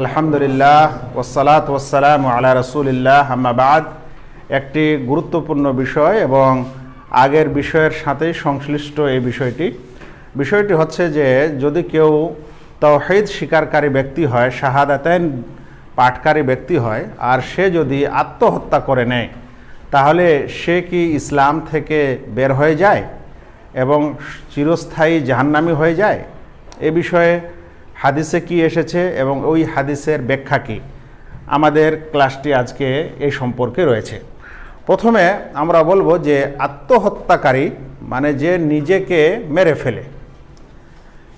আলহামদুলিল্লাহ ওসালাত ওসালাম আলা রসুলিল্লাহ আম্মাবাদ একটি গুরুত্বপূর্ণ বিষয় এবং আগের বিষয়ের সাথেই সংশ্লিষ্ট এই বিষয়টি। বিষয়টি হচ্ছে যে, যদি কেউ তৌহিদ স্বীকারকারী ব্যক্তি হয়, শাহাদাতেন পাঠকারী ব্যক্তি হয়, আর সে যদি আত্মহত্যা করে নেয়, তাহলে সে কি ইসলাম থেকে বের হয়ে যায় এবং চিরস্থায়ী জাহান্নামি হয়ে যায়? এ বিষয়ে হাদিসে কি এসেছে এবং ওই হাদিসের ব্যাখ্যা কী? আমাদের ক্লাসটি আজকে এই সম্পর্কে রয়েছে। প্রথমে আমরা বলব যে আত্মহত্যাকারী মানে যে নিজেকে মেরে ফেলে।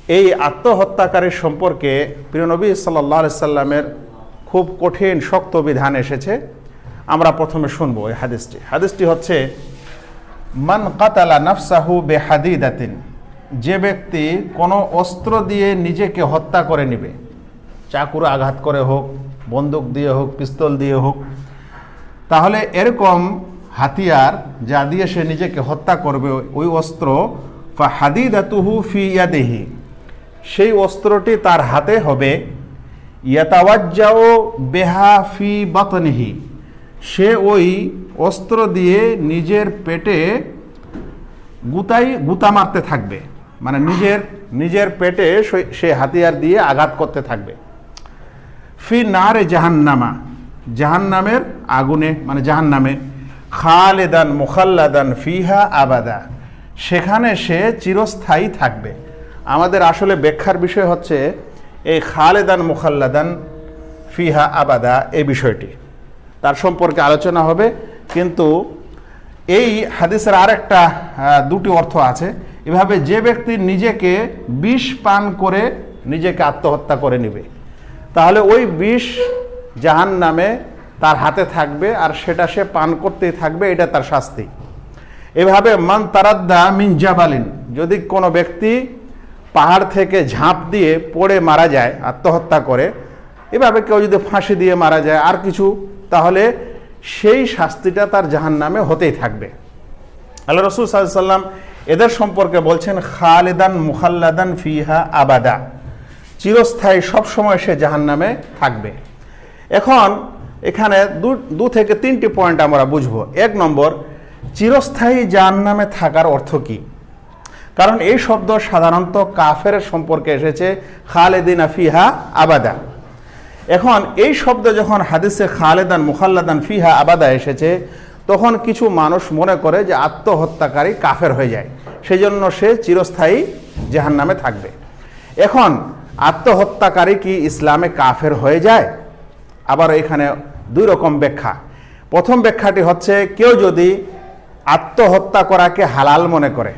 এই আত্মহত্যাকারীর সম্পর্কে প্রিয়নবী সাল্লাহ সাল্লামের খুব কঠিন, শক্ত বিধান এসেছে। আমরা প্রথমে শুনব এই হাদিসটি। হাদিসটি হচ্ছে, মান কাতালা নাফসাহু বেহাদিদাতিন। যে ব্যক্তি কোনো অস্ত্র দিয়ে নিজেকে হত্যা করে নেবে, চাকুর আঘাত করে হোক, বন্দুক দিয়ে হোক, পিস্তল দিয়ে হোক, তাহলে এরকম হাতিয়ার যা দিয়ে সে নিজেকে হত্যা করবে, ওই অস্ত্র ফা হাদিদাতুহু ফি ইয়াদেহি, সেই অস্ত্রটি তার হাতে হবে ইয়াতাওয়াজ্জাও বেহা ফি বাতনিহি, সে ওই অস্ত্র দিয়ে নিজের পেটে গুতাই, গুতা মারতে থাকবে। মানে নিজের নিজের পেটে সে- হাতিয়ার দিয়ে আঘাত করতে থাকবে। ফি নারে জাহান্নামা, জাহান্নামের আগুনে মানে জাহান্নামে, খালেদান মুখাল্লাদান ফিহা আবাদা, সেখানে সে চিরস্থায়ী থাকবে। আমাদের আসলে ব্যাখ্যার বিষয় হচ্ছে এই খালেদান মুখাল্লাদান ফিহা আবাদা এই বিষয়টি। তার সম্পর্কে আলোচনা হবে, কিন্তু এই হাদিসের আরেকটা দুটি অর্থ আছে। এভাবে যে ব্যক্তি নিজেকে বিষ পান করে নিজেকে আত্মহত্যা করে নেবে, তাহলে ওই বিষ জাহান নামে তার হাতে থাকবে আর সেটা সে পান করতেই থাকবে, এটা তার শাস্তি। এভাবে মান তারাদ্দা মিন জাবালিন, যদি কোনো ব্যক্তি পাহাড় থেকে ঝাঁপ দিয়ে পড়ে মারা যায়, আত্মহত্যা করে, এভাবে কেউ যদি ফাঁসি দিয়ে মারা যায় আর কিছু, তাহলে সেই শাস্তিটা তার জাহান নামে হতেই থাকবে। আল্লাহ রসুল সাল্লাম এদের সম্পর্কে বলছেন, খালেদান মুখাল্লাদান ফিহা আবাদা। চিরস্থায়ী সবসময় সে জাহান নামে থাকবে। এখন এখানে দু থেকে তিনটি পয়েন্ট আমরা বুঝব। এক নম্বর, চিরস্থায়ী জাহান নামে থাকার অর্থ কী? কারণ এই শব্দ সাধারণত কাফের সম্পর্কে এসেছে, খালেদিন ফিহা আবাদা। এখন এই শব্দ যখন হাদিসে খালেদান মুখাল্লাদান ফিহা আবাদা এসেছে তখন কিছু মানুষ মনে করে যে আত্মহত্যাকারী কাফের হয়ে যায়। সেই জন্য সে চিরস্থায়ী জাহান নামে থাকবে। এখন আত্মহত্যাকারী কি ইসলামে কাফের হয়ে যায়? আবার এখানে দুই রকম ব্যাখ্যা। প্রথম ব্যাখ্যাটি হচ্ছে, কেউ যদি আত্মহত্যা করাকে হালাল মনে করে,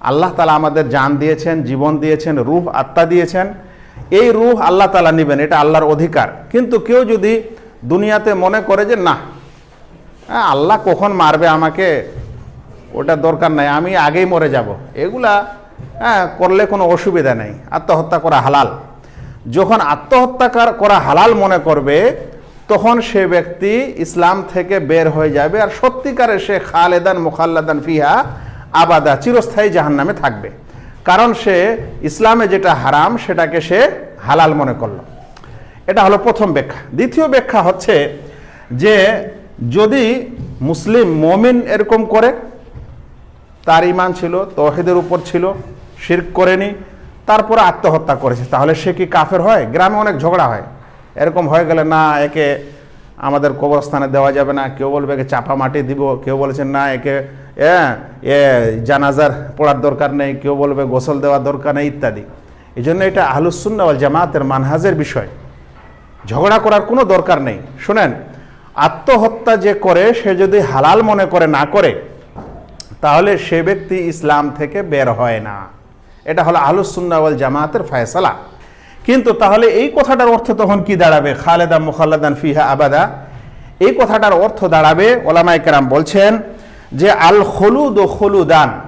আল্লাহ তালা আমাদের জান দিয়েছেন, জীবন দিয়েছেন, রূহ, আত্মা দিয়েছেন, এই রূহ আল্লাহ তালা নেবেন, এটা আল্লাহর অধিকার। কিন্তু কেউ যদি দুনিয়াতে মনে করে যে, না আল্লাহ কখন মারবে আমাকে? ওটা দরকার নাই, আমি আগেই মরে যাব। এগুলা হ্যাঁ করলে কোনো অসুবিধা নেই। আত্মহত্যা করা হালাল। যখন আত্মহত্যা কর- হালাল মনে করবে, তখন সে ব্যক্তি ইসলাম থেকে বের হয়ে যাবে আর সত্যিকারে সে খালেদান মুখাল্লাদান ফিহা আবাদা, চিরস্থায়ী জাহান্নামে থাকবে। কারণ সে ইসলামে যেটা হারাম, সেটাকে সে হালাল মনে করল। এটা হলো প্রথম ব্যাখ্যা। দ্বিতীয় ব্যাখ্যা হচ্ছে যে যদি মুসলিম মমিন এরকম করে, তার ইমান ছিল তহিদের উপর ছিল, শির্ক করেনি, তারপরে আত্মহত্যা করেছে, তাহলে সে কি কাফের হয়? গ্রামে অনেক ঝগড়া হয়। এরকম হয়ে গেলে, না, একে আমাদের কবরস্থানে দেওয়া যাবে না, কেউ বলবে একে চাপা মাটি দিব, কেউ বলেছেন না, একে, এ জানাজার পড়ার দরকার নেই, কেউ বলবে গোসল দেওয়ার দরকার নেই, ইত্যাদি। এই জন্য এটা আহলুসুন্না ওয়াল জামাতের মানহাজের বিষয়। ঝগড়া করার কোনো দরকার নেই। শুনেন আত্মহত্যা যে করে, সে যদি হালাল মনে করে, না করে, তাহলে সে ব্যক্তি ইসলাম থেকে বের হয় না। এটা হলো আহলুসুন্নাওয়াল জামাতের ফয়সালা। কিন্তু তাহলে এই কথাটার অর্থ তখন কি দাঁড়াবে? খালেদা মুখাল্লাদান ফিহা আবাদা। এই কথাটার অর্থ দাঁড়াবে ওলামাই কেরাম বলছেন যে, আল হলুদ ও হলুদান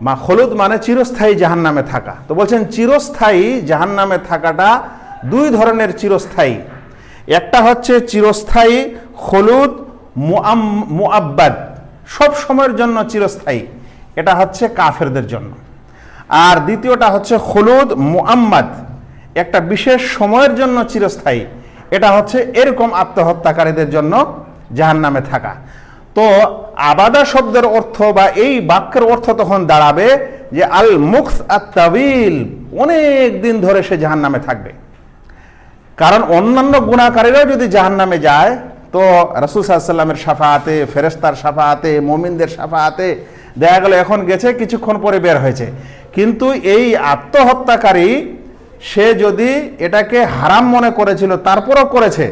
মা হলুদ মানে চিরস্থায়ী জাহান নামে থাকা। তো বলছেন, চিরস্থায়ী জাহান নামে থাকাটা দুই ধরনের চিরস্থায়ী। একটা হচ্ছে চিরস্থায়ী হলুদ মুআব্বাদ। সব সময়ের জন্য চিরস্থায়ী। এটা হচ্ছে কাফেরদের জন্য। আর দ্বিতীয়টা হচ্ছে হলুদ মুআম্মাদ। একটা বিশেষ সময়ের জন্য চিরস্থায়ী। এটা হচ্ছে এরকম আত্মহত্যাকারীদের জন্য জাহান নামে থাকা। তো আবাদা শব্দের অর্থ বা এই বাক্যের অর্থ তখন দাঁড়াবে যে আল মুখ আত্মাবিল অনেক দিন ধরে সে জাহান নামে থাকবে। কারণ অন্যান্য গুণাকারীরাও যদি জাহান নামে যায়, তো রসুল সাল্লামের সাফাতে ফেরেস্তার সাফাতে, মোমিনদের সাফাতে দেখা গেল এখন গেছে, কিছুক্ষণ পরে বের হয়েছে। কিন্তু এই আত্মহত্যাকারী, সে যদি এটাকে হারাম মনে করেছিল, তারপরও করেছে,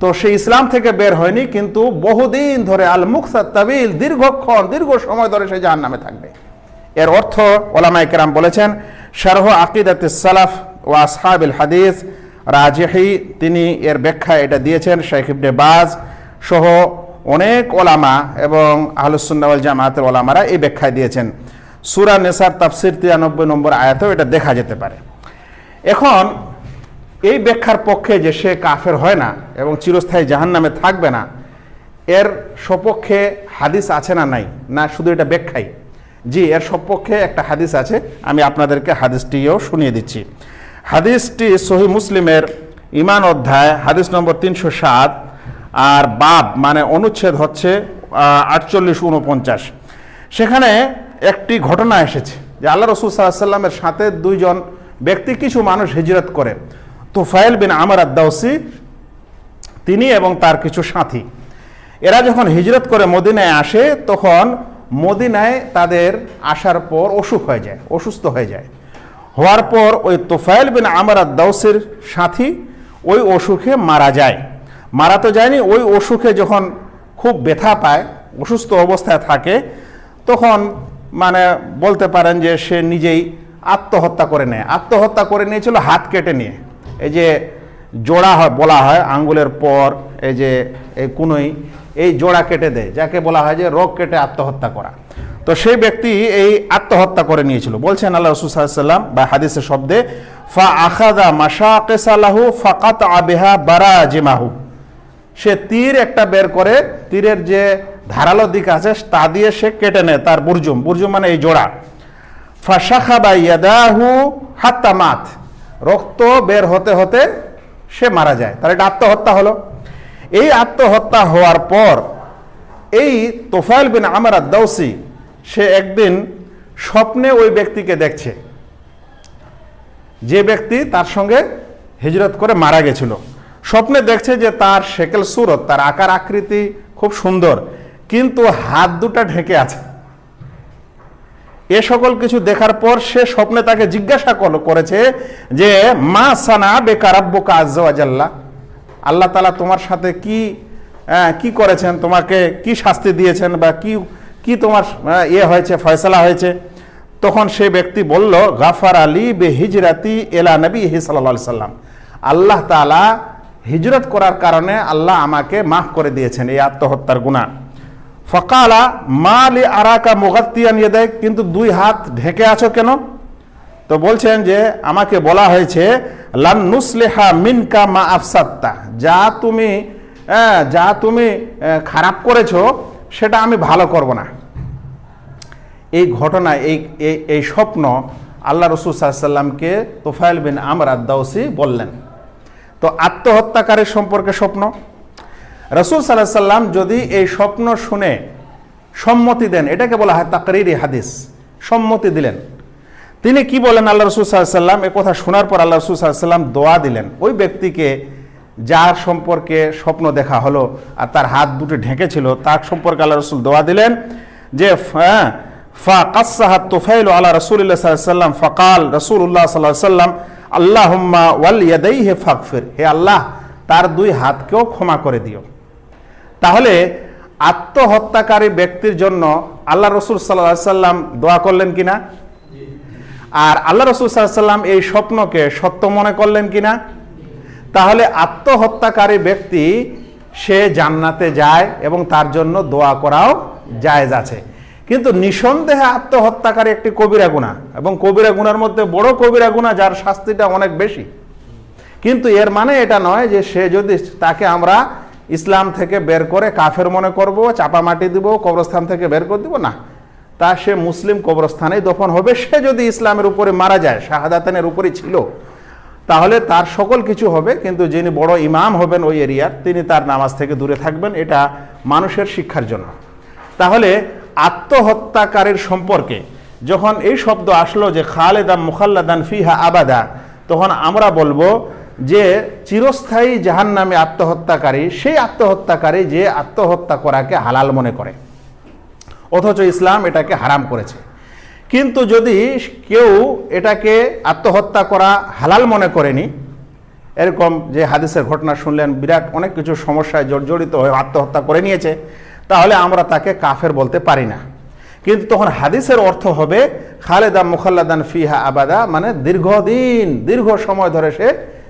তো সে ইসলাম থেকে বের হয়নি, কিন্তু বহুদিন ধরে আল মুখ মুখসাত্তাবিল দীর্ঘক্ষণ, দীর্ঘ সময় ধরে সে জাহান নামে থাকবে। এর অর্থ ওলামা কেরাম বলেছেন, শারহ আকিদাত সালাফ ও আসহাবিল হাদিস রাজেহি, তিনি এর ব্যাখ্যা এটা দিয়েছেন শেখ ইবনে বাজ সহ অনেক ওলামা এবং আহলুসুন্নাওয়াল জামাতের ওলামারা এই ব্যাখ্যায় দিয়েছেন। সুরা নেসার তাফসির তিরানব্বই নম্বর আয়াতেও এটা দেখা যেতে পারে। এখন এই ব্যাখ্যার পক্ষে যে সে কাফের হয় না এবং চিরস্থায়ী জাহান নামে থাকবে না, এর সপক্ষে হাদিস আছে না নাই? না, শুধু এটা ব্যাখ্যাই। জি, এর সপক্ষে একটা হাদিস আছে, আমি আপনাদেরকে হাদিসটিও শুনিয়ে দিচ্ছি। হাদিসটি সহি মুসলিমের ইমান অধ্যায়, হাদিস নম্বর তিনশো সাত, আর বাব মানে অনুচ্ছেদ হচ্ছে আটচল্লিশ উনপঞ্চাশ সেখানে একটি ঘটনা এসেছে যে আল্লাহ রসুল সাল্লাহ সাল্লামের সাথে দুইজন ব্যক্তি কিছু মানুষ হিজরত করে, তোফাইল বিন আমর আদাউসি তিনি এবং তার কিছু সাথী। এরা যখন হিজরত করে মদিনায় আসে, তখন মদিনায় তাদের আসার পর অসুখ হয়ে যায়, অসুস্থ হয়ে যায়। হওয়ার পর ওই তোফাইল বিন আমর আদাউসির সাথী ওই অসুখে মারা যায়। মারা তো যায়নি, ওই অসুখে যখন খুব ব্যথা পায়, অসুস্থ অবস্থায় থাকে, তখন মানে বলতে পারেন যে সে নিজেই আত্মহত্যা করে নেয়। আত্মহত্যা করে নিয়েছিল হাত কেটে নিয়ে। এই যে জোড়া হয়, বলা হয়, আঙ্গুলের পর এই যে এই কুনোই এই জোড়া কেটে দেয়, যাকে বলা হয় যে রোগ কেটে আত্মহত্যা করা। তো সেই ব্যক্তি এই আত্মহত্যা করে নিয়েছিল। বলছেন আল্লাহ রসুল্লাম বা হাদিসের শব্দে, ফা আখাদা মাসা কেসালাহু ফাকাত আবেহা বারা জিমাহু সে তীর একটা বের করে, তীরের যে ধারালো দিক আছে, তা দিয়ে সে কেটে নেয় তার বুরজুম। বুরজুম মানে এই জোড়া। ফাশাখা ইয়াদাহু হাত্তা মাত। রক্ত বের হতে হতে সে মারা যায়। তার এটা আত্মহত্যা হলো। এই আত্মহত্যা হওয়ার পর এই তোফাইল বিন আমার আদাউসি সে একদিন স্বপ্নে ওই ব্যক্তিকে দেখছে। যে ব্যক্তি তার সঙ্গে হিজরত করে মারা গেছিল। স্বপ্নে দেখছে যে তার শেকেল সুরত, তার আকার আকৃতি খুব সুন্দর, কিন্তু হাত দুটা ঢেকে আছে। এ সকল কিছু দেখার পর সে স্বপ্নে তাকে জিজ্ঞাসা করেছে যে, মা সানা বেকারাব্য কাজাল্লাহ আল্লাহ তালা তোমার সাথে কি কি করেছেন, তোমাকে কি শাস্তি দিয়েছেন বা কি কি তোমার ইয়ে হয়েছে, ফয়সলা হয়েছে? তখন সে ব্যক্তি বলল, গাফার আলী বে হিজরাতি এলা নবী সাল্লা সাল্লাম। আল্লাহ তালা হিজরত করার কারণে আল্লাহ আমাকে মাফ করে দিয়েছেন এই আত্মহত্যার গুণা ফকালা, মা মালি আরাকা মুগাত্তিয়ান দেয় কিন্তু দুই হাত ঢেকে আছো কেন? তো বলছেন যে, আমাকে বলা হয়েছে লান্নুসলেহা মিনকা মা আফসাত্তা যা তুমি যা তুমি খারাপ করেছ, সেটা আমি ভালো করব না। এই ঘটনা, এই এই স্বপ্ন আল্লাহ রসুল সাল্লামকে তোফাইল বিন আমর আদাউসি বললেন। তো আত্মহত্যাকারীর সম্পর্কে স্বপ্ন। রসুল সাল্লাহ সাল্লাম যদি এই স্বপ্ন শুনে সম্মতি দেন, এটাকে বলা হয় তাকরিরি হাদিস, সম্মতি দিলেন। তিনি কি বলেন আল্লাহ রসুল সাল্লাম এ কথা শোনার পর আল্লাহ রসুল সাল্লাম দোয়া দিলেন। ওই ব্যক্তিকে যার সম্পর্কে স্বপ্ন দেখা হলো আর তার হাত দুটো ঢেকেছিল তার সম্পর্কে আল্লাহ রসুল দোয়া দিলেন যে হ্যাঁ, ফা কাসাহাত তোফাইল আল্লাহ রসুল্লাহ সাল্লাম ফকাল রসুল্লাহ সাল্লাহ সাল্লাম আল্লাহম্মা ওয়াল ইয়াদাই হে ফাকফির হে আল্লাহ তার দুই হাতকেও ক্ষমা করে দিও। তাহলে আত্মহত্যাকারী ব্যক্তির জন্য আল্লাহ রসুল সাল্লাহ সাল্লাম দোয়া করলেন কিনা? আর আল্লাহ রসুল এই স্বপ্নকে সত্য মনে করলেন কিনা? তাহলে আত্মহত্যাকারী ব্যক্তি, সে জান্নাতে যায় এবং তার জন্য দোয়া করাও জায়েজ আছে। কিন্তু নিঃসন্দেহে আত্মহত্যাকারী একটি কবিরা গুণা এবং কবিরা গুণার মধ্যে বড় কবিরা গুণা যার শাস্তিটা অনেক বেশি। কিন্তু এর মানে এটা নয় যে সে যদি তাকে আমরা ইসলাম থেকে বের করে কাফের মনে করব, চাপা মাটি দিব, কবরস্থান থেকে বের করে দিব, না। তা সে মুসলিম কবরস্থানে দফন হবে। সে যদি ইসলামের উপরে মারা যায়, শাহাদাতানের উপরে ছিল, তাহলে তার সকল কিছু হবে। কিন্তু যিনি বড় ইমাম হবেন ওই এরিয়ার, তিনি তার নামাজ থেকে দূরে থাকবেন। এটা মানুষের শিক্ষার জন্য। তাহলে আত্মহত্যাকারীর সম্পর্কে যখন এই শব্দ আসলো যে খালেদাম মুখাল্লাদান ফিহা আবাদা, তখন আমরা বলব যে চিরস্থায়ী জাহান নামে আত্মহত্যাকারী, সেই আত্মহত্যাকারী যে আত্মহত্যা করাকে হালাল মনে করে। অথচ ইসলাম এটাকে হারাম করেছে। কিন্তু যদি কেউ এটাকে আত্মহত্যা করা হালাল মনে করেনি, এরকম যে হাদিসের ঘটনা শুনলেন, বিরাট অনেক কিছু সমস্যায় জর্জরিত হয়ে আত্মহত্যা করে নিয়েছে, তাহলে আমরা তাকে কাফের বলতে পারি না। কিন্তু তখন হাদিসের অর্থ হবে, খালেদা মুখাল্লাদান ফিহা আবাদা মানে দীর্ঘদিন, দীর্ঘ সময় ধরে সে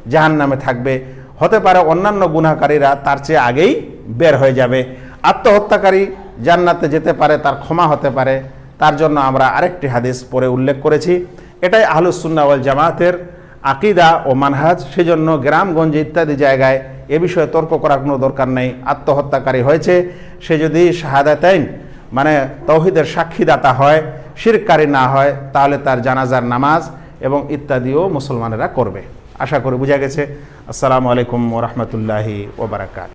জাহান নামে থাকবে। হতে পারে অন্যান্য গুণাকারীরা তার চেয়ে আগেই বের হয়ে যাবে। আত্মহত্যাকারী জান্নাতে যেতে পারে, তার ক্ষমা হতে পারে। তার জন্য আমরা আরেকটি হাদিস পরে উল্লেখ করেছি। এটাই আহলুসুন্না ওয়াল জামাতের আকিদা ও মানহাজ। সেজন্য গ্রামগঞ্জে ইত্যাদি জায়গায় এ বিষয়ে তর্ক করার কোনো দরকার নেই। আত্মহত্যাকারী হয়েছে। সে যদি শাহাদাতাইন মানে তৌহিদের সাক্ষীদাতা হয়, শিরকারী না হয়, তাহলে তার জানাজার নামাজ এবং ইত্যাদিও মুসলমানেরা করবে। আশা করি বোঝা গেছে। আসসালামু আলাইকুম ওরহমতুল্লাহি ওবরাকাত